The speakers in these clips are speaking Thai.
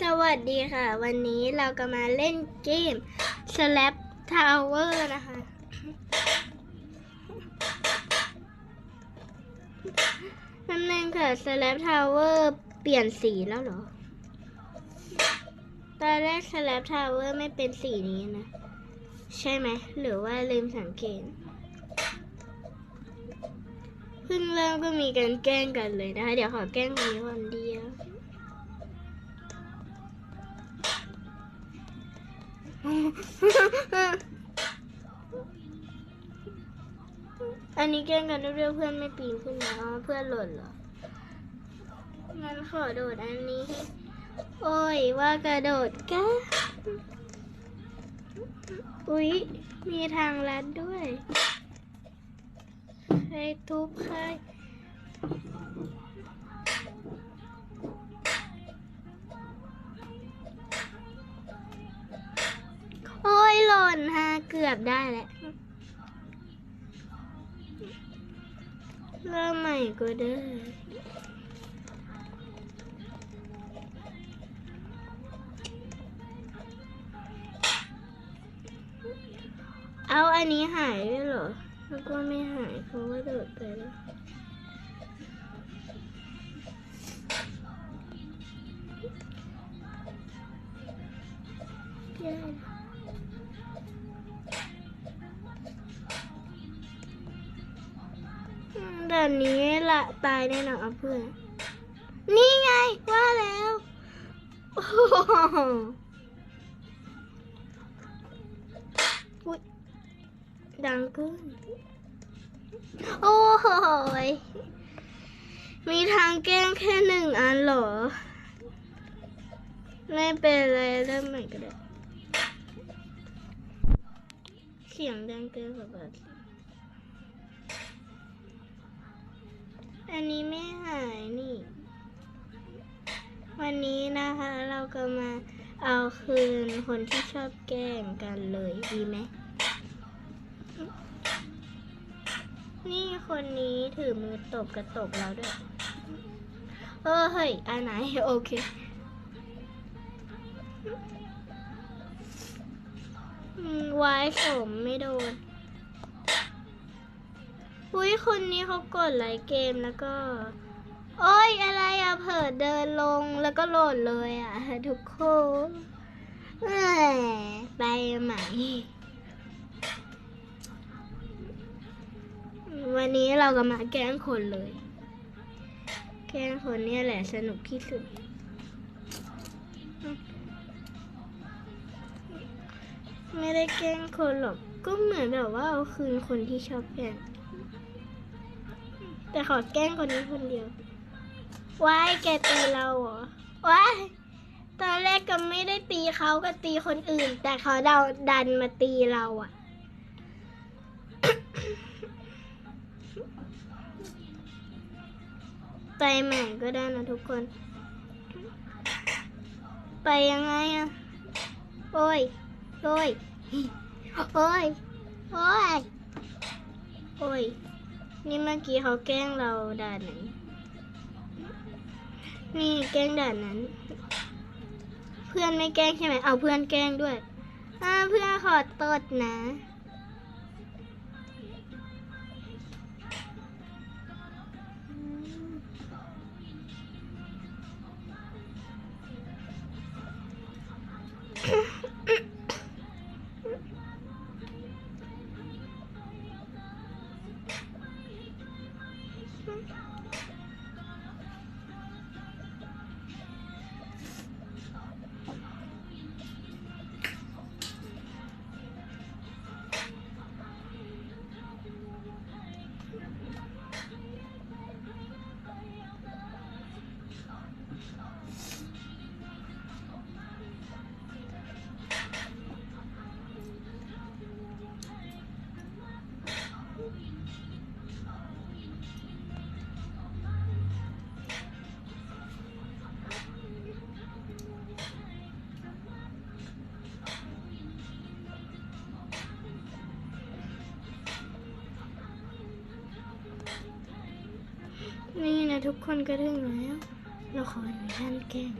สวัสดีค่ะ วันนี้เราก็มาเล่นเกม Slap Tower นะคะ นั่นเองค่ะ Slap Tower เปลี่ยนสีแล้วเหรอ ตอนแรก Slap Tower ไม่เป็นสีนี้นะ ใช่ไหม หรือว่าลืมสังเกตเพิ่งเริ่มก็มีการแกล้งกันเลยนะคะ เดี๋ยวขอแกล้งคนนี้คนเดียว อันนี้แกล้งกันเรื่อยๆเพื่อนไม่ปีนขึ้นมาเพื่อนหล่นเหรอ งั้นขอโดดอันนี้ โอ้ยว่ากระโดดกะอุ๊ย มีทางลัดด้วยใครทุบใค โอ้ยหล่นฮะเกือบได้แหละเริ่มใหม่ก็ได้เอาอันนี้หายด้วยเหรอ แล้วก็ไม่หายเพราะว่าโดดไปแล้ว นนี้ละตายแน่นอนเอาเพื่อน นี่ไงว่าแล้วอุ้ยดังเกินโอ้โหยมีทางแกล้งแค่หนึ่งอันเหรอ ไม่เป็นไรเริ่มใหม่ก็ได้ เสียงดังเกินกว่าปกติ อันนี้ไม่หายนี่ วันนี้นะคะเราก็มาเอาคืนคนที่ชอบแกล้งกันเลยดีไหม นี่คนนี้ถือมือตบกระตบเราด้วย เออเฮ้ยอันไหนโอเคอืมวายสมไม่โดน อุ้ยคนนี้เขากดไลค์เกมแล้วก็ โอ้ยอะไรอะเผิดเดินลงแล้วก็โหลดเลยอะทุกคนเอ้ยไปใหม่วันนี้เราก็มาแกล้งคนเลย แกล้งคนเนี่ยแหละสนุกที่สุด ไม่ได้แกล้งคนหรอก ก็เหมือนแบบว่าเอาคืนคนที่ชอบแกล้ง แต่ขอแกล้งคนนี้คนเดียว ว้ายแกตีเราเหรอ ว้าย ตอนแรกก็ไม่ได้ตีเขาก็ตีคนอื่น แต่เขาเดาดันมาตีเราอะไปใหม่ก็ได้นะทุกคน ไปยังไงอะโอ้ย โอ้ย โอ้ย โอ้ย โอ้ย นี่เมื่อกี้เขาแกล้งเราด่านไหน นี่แกล้งด่านนั้น เพื่อนไม่แกล้งใช่ไหม เอาเพื่อนแกล้งด้วย อ่าเพื่อนขอตดนะ นี่นะทุกคนก็ถึงแล้ว เราขออนุญาตแกล้ง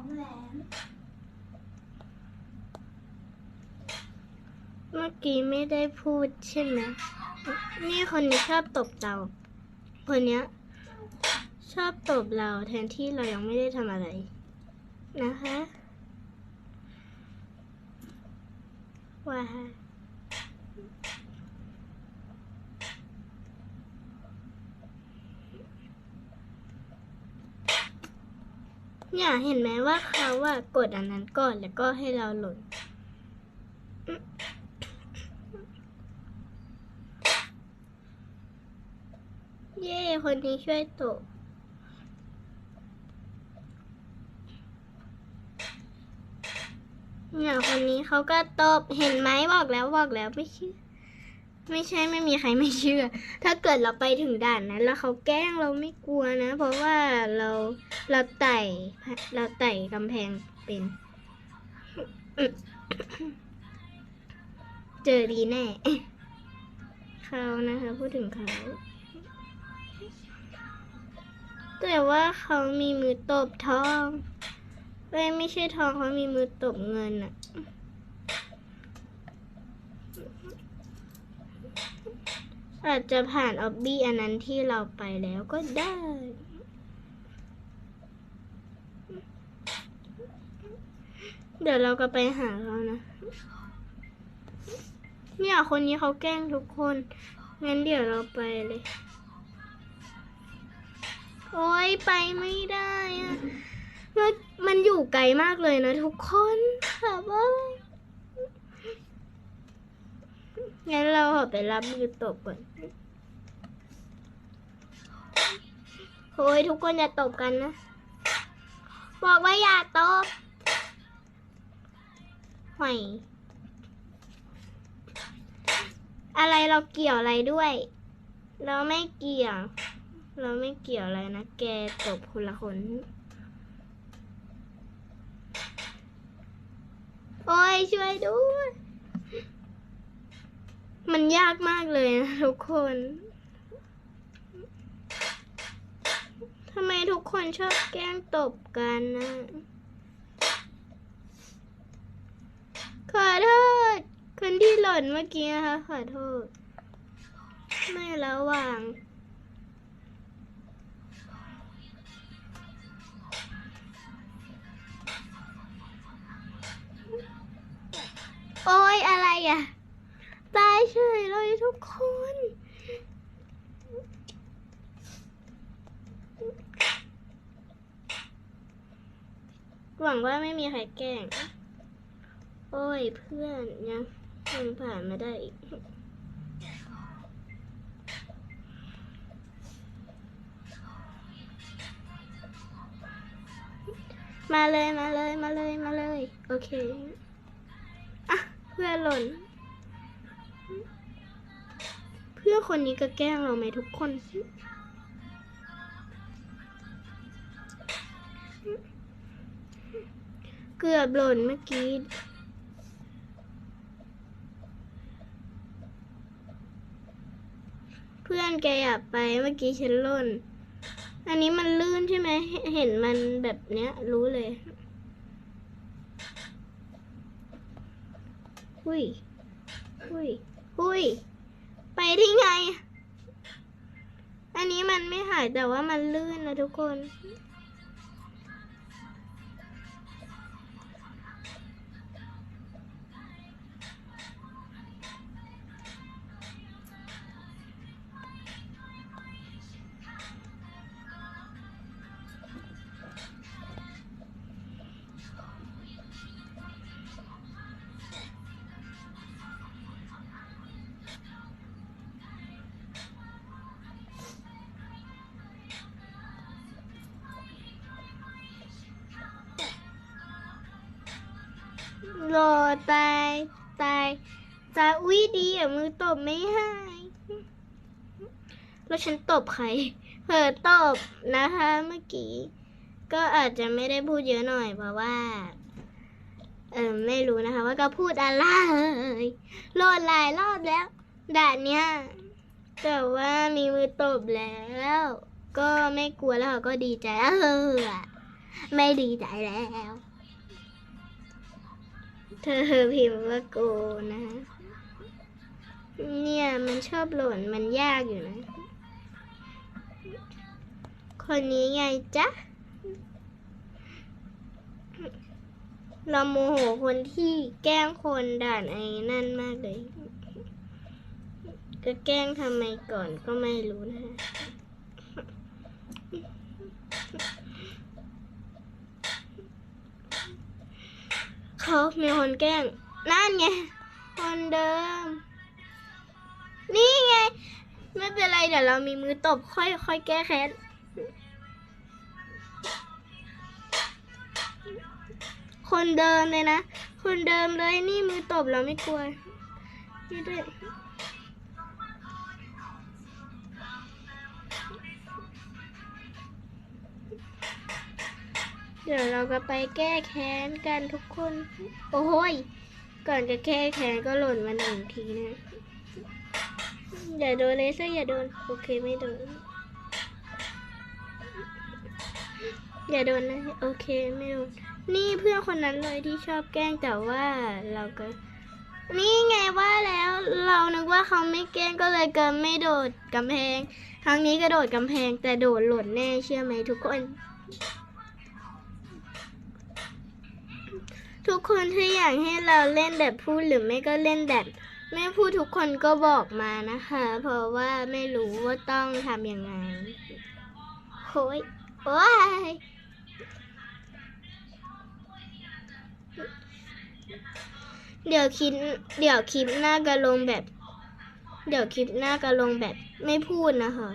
เจ้าของแหลมเมื่อกี้ไม่ได้พูดใช่ไหมนี่คนนี้ชอบตบเราคนเนี้ย ชอบตบเราแทนที่เรายังไม่ได้ทำอะไร นะคะ ว้า เนี่ยเห็นไหมว่าเขาว่ากดอันนั้นก่อนแล้วก็ให้เราหล่นเย่คนนี้ช่วยตบเนี่ยคนนี้เขาก็ตบเห็นไหมบอกแล้วบอกแล้วไม่เชื่อ ไม่ใช่ไม่มีใครไม่เชื่อ ถ้าเกิดเราไปถึงด่านนั้น แล้วเขาแกล้งเราไม่กลัวนะ เพราะว่าเราเราไต่เราไต่กำแพงเป็น เจอดีแน่เขานะคะ พูดถึงเขาแต่ว่าเขามีมือตบทองเอ้ยไม่ใช่ทองเขามีมือตบเงินอะ อาจจะผ่านออบบี้อันนั้นที่เราไปแล้วก็ได้ เดี๋ยวเราก็ไปหาเขานะ เนี่ยคนนี้เขาแกล้งทุกคน งั้นเดี๋ยวเราไปเลย โอ้ยไปไม่ได้อะมันมันอยู่ไกลมากเลยนะทุกคนค่ะว่า งั้นเราขอไปรับมือตบก่อนโอ้ยทุกคนอย่าตบกันนะ บอกว่าอย่าตบห่วยอะไรเราเกี่ยวอะไรด้วย เราไม่เกี่ยว เราไม่เกี่ยวอะไรนะ แกตบคนละคน โอ้ยช่วยด้วย มันยากมากเลยนะทุกคนทำไมทุกคนชอบแกล้งตบกันนะ ขอโทษ คนที่หล่นเมื่อกี้นะคะ ขอโทษ ไม่ระวังโอ้ยอะไรอะ ตายเฉยเลยทุกคน หวังว่าไม่มีใครแกล้ง โอ้ยเพื่อนยังยังผ่านมาได้อีกมาเลยมาเลยมาเลยมาเลย โอเค อะ เพื่อนหล่น เพื่อนคนนี้ก็แกล้งเราไหมทุกคน เกือบหล่นเมื่อกี้เพื่อนแกอยากไปเมื่อกี้ฉันหล่น อันนี้มันลื่นใช่ไหม เห็นเห็นมันแบบเนี้ย รู้เลย หุยหุยหุย ไปที่ไง อันนี้มันไม่หายแต่ว่ามันลื่นนะทุกคน โลตายตายตายอุ้ยดีอะมือตบไม่ให้แล้วฉันตบใครเผลอตบนะคะเมื่อกี้ ก็อาจจะไม่ได้พูดเยอะหน่อยเพราะว่า เออไม่รู้นะคะ ว่าก็พูดอะไรโหลดหลายรอบแล้วด่านเนี้ยแต่ว่ามีมือตบแล้ว ก็ไม่กลัวแล้วก็ดีใจเออไม่ดีใจแล้ว เธอพิมพ์ว่าโกนะเนี่ยมันชอบหล่นมันยากอยู่นะ คนนี้ไงจ๊ะ เราโมโหคนที่แกล้งคนด่านไอ้นั่นมากเลย ก็แกล้งทำไมก่อนก็ไม่รู้นะฮะ เขามีคนแกล้ง นั่นไง คนเดิม นี่ไง ไม่เป็นไรเดี๋ยวเรามีมือตบค่อยค่อยแก้แค้น คนเดิมเลยนะ คนเดิมเลยนี่มือตบเราไม่กลัวนี่ด้วย ดี๋ยวเราก็ไปแก้แค้นกันทุกคน โอ้โหยก่อนจะแก้แค้นก็หล่นมาหนึ่งทีนะ อย่าโดนเลเซอร์อย่าโดน โอเคไม่โดน อย่าโดนนะ โอเคไม่โดน นี่เพื่อนคนนั้นเลยที่ชอบแกล้งแต่ว่าเราก็ นี่ไงว่าแล้วเรานึกว่าเขาไม่แกล้งก็เลยเกินไม่โดดกำแพง ครั้งนี้กระโดดกำแพงแต่โดดหล่นแน่เชื่อไหมทุกคน ทุกคนถ้าอยากให้เราเล่นแบบพูดหรือไม่ก็เล่นแบบไม่พูดทุกคนก็บอกมานะคะ เพราะว่าไม่รู้ว่าต้องทำยังไงโอ้ยโอ้ยเดี๋ยวคลิปเดี๋ยวคลิปหน้าก็ลงแบบ เดี๋ยวคลิปหน้าก็ลงแบบไม่พูดนะคะ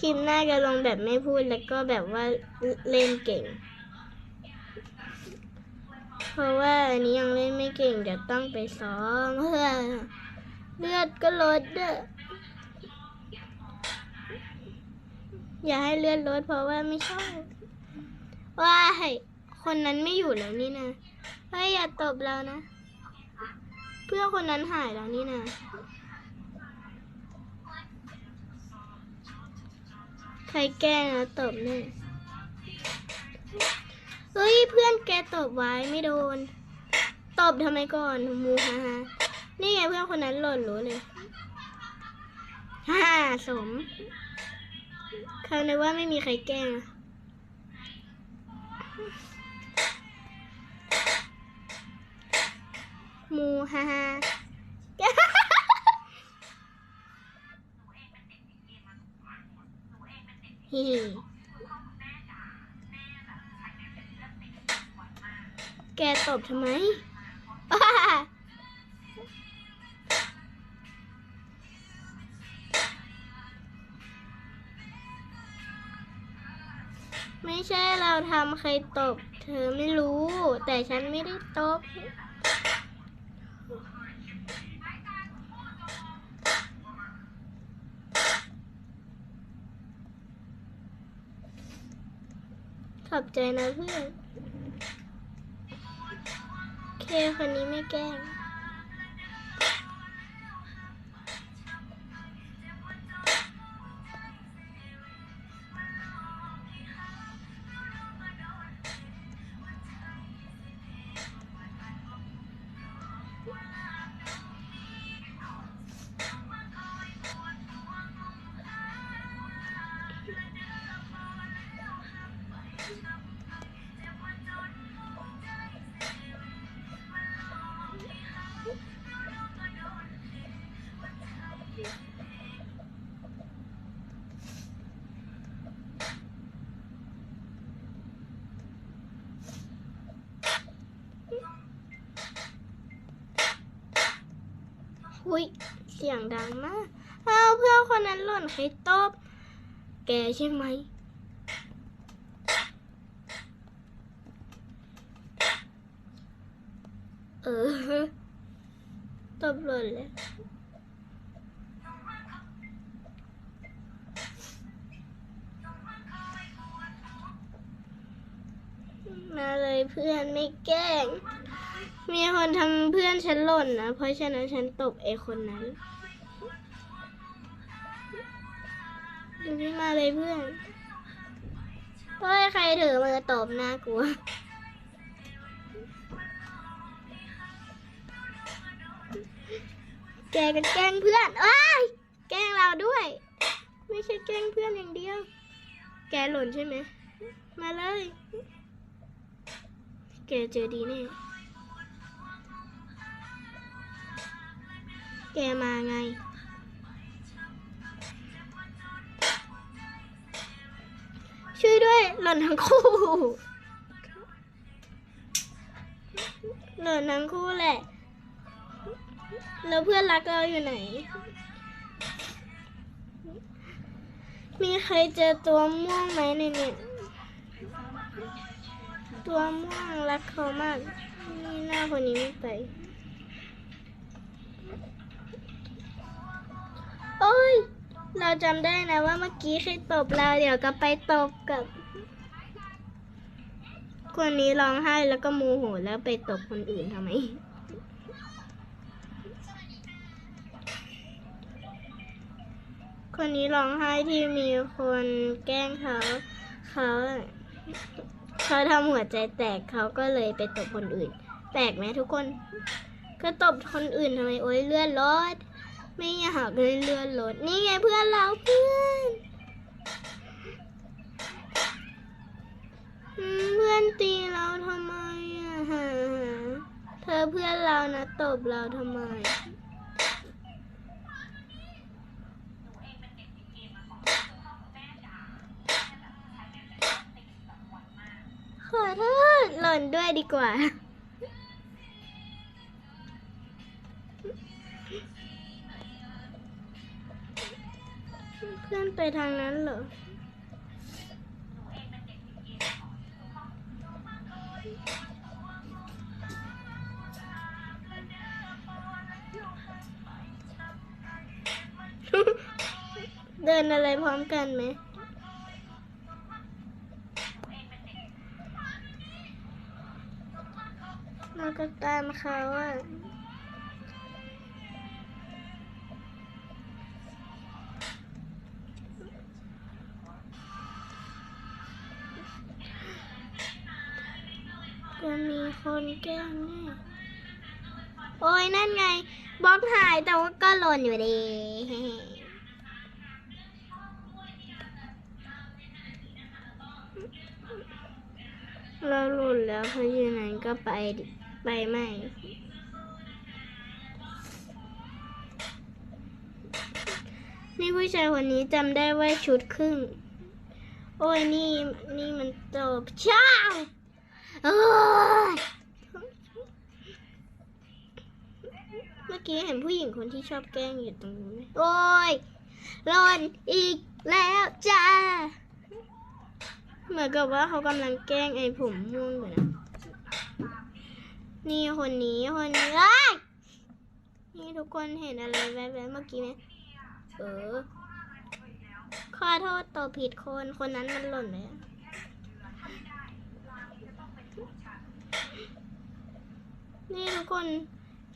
คลิปหน้าจะลงแบบไม่พูดแล้วก็แบบว่าเล่นเก่ง เพราะว่าอันนี้ยังเล่นไม่เก่งเดี๋ยวต้องไปซ้อมเพื่อเลือดก็ลดเด้ออย่าให้เลือดลดเพราะว่าไม่ชอบว้ายคนนั้นไม่อยู่แล้วนี่นะเฮ้ยอย่าตบเรานะ เพื่อคนนั้นหายแล้วนี่นะ ใครแกล้งนะตบแน่เฮ้ยเพื่อนแกตบไว้ไม่โดน ตบทำไมก่อนมูฮ่าฮ่านี่ไงเพื่อนคนนั้นหล่นรู้เลยฮ่าสมเขานึกว่าไม่มีใครแกล้งมูฮ่าฮ่า ฮิแกแกตบทำไมไม่ใช่เราทำใครตบ เธอไม่รู้ แต่ฉันไม่ได้ตบ ขอบใจ นะเพื่อนเคคนนี้ไม่แกล้ง หุยเสียงดังมากเอาเพื่อนคนนั้นหล่นใครตบ แกใช่ไหม เออ ตบหล่นเลยมาเลยเพื่อนไม่แกล้ง มีคนทำเพื่อนฉันหล่นนะ เพราะฉะนั้นฉันตบไอ้คนนั้นดูนี่มาเลยเพื่อนเฮ้ยใครถือมือตบน่ากลัวแกก็แกล้งเพื่อนเอ้ยแกล้งเราด้วย ไม่ใช่แกล้งเพื่อนอย่างเดียว แกหล่นใช่ไหม มาเลย แกเจอดีแน่ แกมาไง ช่วยด้วยหล่นทั้งคู่หล่นทั้งคู่แหละ แล้วเพื่อนรักเราอยู่ไหน มีใครเจอตัวม่วงไหมในเนี่ย ตัวม่วงรักเขามาก นี่หน้าคนนี้ไม่ไป โอ้ย เราจำได้นะว่าเมื่อกี้ใครตบเราเดี๋ยวก็ไปตบกับคนนี้ร้องไห้แล้วก็โมโหแล้วไปตบคนอื่นทำไม คนนี้ร้องไห้ที่มีคนแกล้งเขาเขาเขาทำหัวใจแตกเขาก็เลยไปตบคนอื่นแปลกไหมทุกคน ก็ตบคนอื่นทำไมโอ้ยเลื่อนรถ ไม่อยากเลยเลื่อนรถนี่ไงเพื่อนเราเพื่อนเพื่อนตีเราทำไมอะฮะเธอเพื่อนเรานะตบเราทำไมขอโทษหล่นด้วยดีกว่า ไปทางนั้นเหรอเดินอะไรพร้อมกันไหมเราก็ตามเขาอะ คนแกล้งแน่โอ้ยนั่นไงบล็อกหายแต่ว่าก็หล่นอยู่ดีเราหล่นแล้วเพราะฉะนั้นก็ไปดิไปไม่นี่ผู้ชายคนนี้จำได้ว่าชุดครึ่ง โอ้ยนี่นี่มันจบช่า เมื่อกี้เห็นผู้หญิงคนที่ชอบแกล้งอยู่ตรงนู้นไหมโอ้ยหล่นอีกแล้วจ้า เหมือนกับว่าเขากำลังแกล้งไอ้ผมม่วงอยู่นะ นี่คนนี้คนนี้เอ้นี่ทุกคนเห็นอะไรแว๊บๆเมื่อกี้ไหมเออขอโทษตัวผิดคน คนนั้นมันหล่นเลย นี่ทุกคน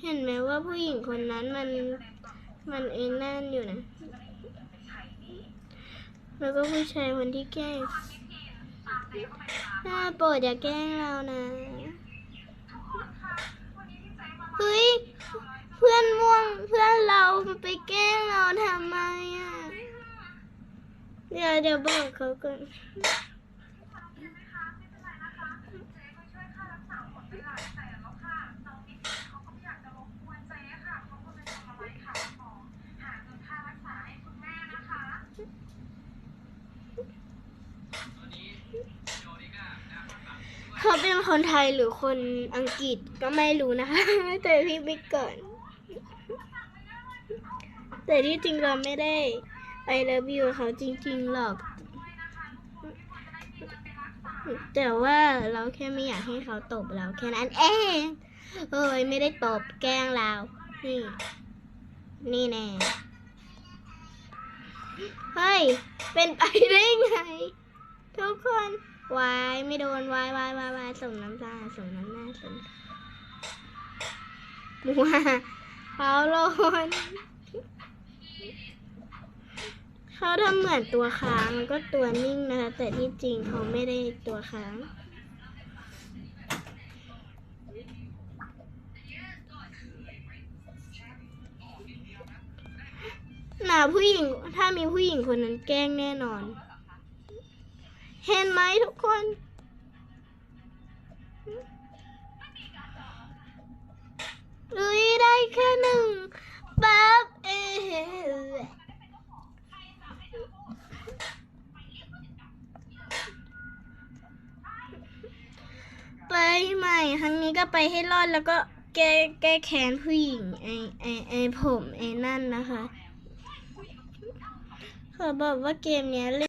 เห็นไหมว่าผู้หญิงคนนั้นมันมันเองนั่นอยู่นะ แล้วก็ผู้ชายคนที่แกล้งน่าโปรดอย่าแกล้งเรานะเฮ้ยเพื่อนม่วงเพื่อนเราไปแกล้งเราทำไมอะ เดี๋ยวเดี๋ยวบอกเขาก่อน เขาเป็นคนไทยหรือคนอังกฤษก็ไม่รู้นะคะ แต่พี่ไปก่อน แต่ที่จริงเราไม่ได้ไอเลิฟยูเขาจริง ๆ หรอก แต่ว่าเราแค่ไม่อยากให้เขาตบเราแค่นั้นเองเอ้ยไม่ได้ตบแกล้งเรา นี่ นี่แน่ เฮ้ย เป็นไปได้ไง ทุกคน วายไม่โดนวายวายวายวายส่งน้ำตาส่งน้ำหน้าส่งว้าเขาโลนเขาทำเหมือนตัวค้างแล้วก็ตัวนิ่งนะคะ แต่ที่จริงเขาไม่ได้ตัวค้างหนาผู้หญิงถ้ามีผู้หญิงคนนั้นแกล้งแน่นอน เห็นไหมทุกคนเอ้ยได้แค่หนึ่งปั๊บเอไปใหม่ครั้งนี้ก็ไปให้รอดแล้วก็แก้แก้แค้นผู้หญิงไอไอไอผมไอนั่นนะคะ ขอบอกว่าเกมเนี้ยเล่น